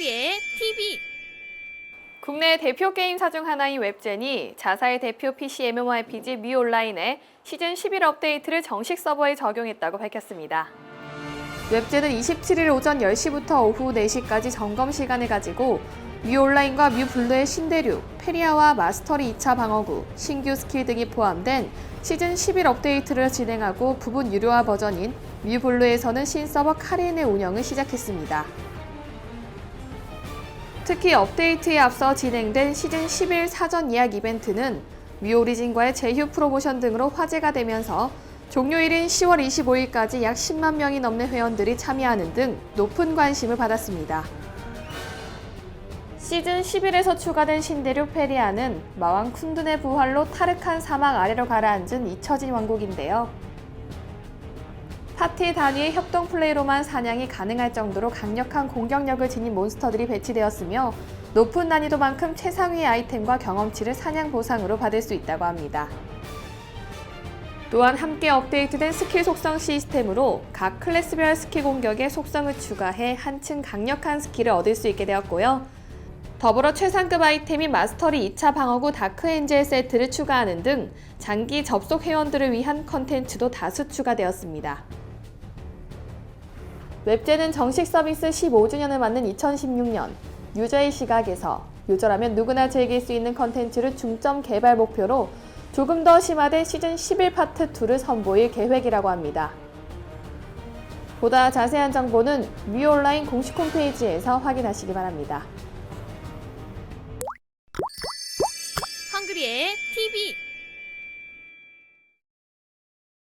우리의 TV. 국내 대표 게임사 중 하나인 웹젠이 자사의 대표 PC MMORPG 미 온라인에 시즌 11 업데이트를 정식 서버에 적용했다고 밝혔습니다. 웹젠은 27일 오전 10시부터 오후 4시까지 점검 시간을 가지고 뮤 온라인과 뮤 블루의 신대륙, 페리아와 마스터리 2차 방어구, 신규 스킬 등이 포함된 시즌 11 업데이트를 진행하고 부분 유료화 버전인 뮤 블루에서는 신서버 카린의 운영을 시작했습니다. 특히 업데이트에 앞서 진행된 시즌 11 사전 예약 이벤트는 뮤 오리진과의 제휴 프로모션 등으로 화제가 되면서 종료일인 10월 25일까지 약 10만 명이 넘는 회원들이 참여하는 등 높은 관심을 받았습니다. 시즌 11에서 추가된 신대륙 페리아는 마왕 쿤둔의 부활로 타르칸 사막 아래로 가라앉은 잊혀진 왕국인데요. 파티 단위의 협동 플레이로만 사냥이 가능할 정도로 강력한 공격력을 지닌 몬스터들이 배치되었으며 높은 난이도만큼 최상위의 아이템과 경험치를 사냥 보상으로 받을 수 있다고 합니다. 또한 함께 업데이트된 스킬 속성 시스템으로 각 클래스별 스킬 공격에 속성을 추가해 한층 강력한 스킬을 얻을 수 있게 되었고요. 더불어 최상급 아이템인 마스터리 2차 방어구 다크 엔젤 세트를 추가하는 등 장기 접속 회원들을 위한 컨텐츠도 다수 추가되었습니다. 웹제는 정식 서비스 15주년을 맞는 2016년 유저의 시각에서 유저라면 누구나 즐길 수 있는 컨텐츠를 중점 개발 목표로 조금 더 심화된 시즌 11 파트 2를 선보일 계획이라고 합니다. 보다 자세한 정보는 위온라인 공식 홈페이지에서 확인하시기 바랍니다. 헝그리의 TV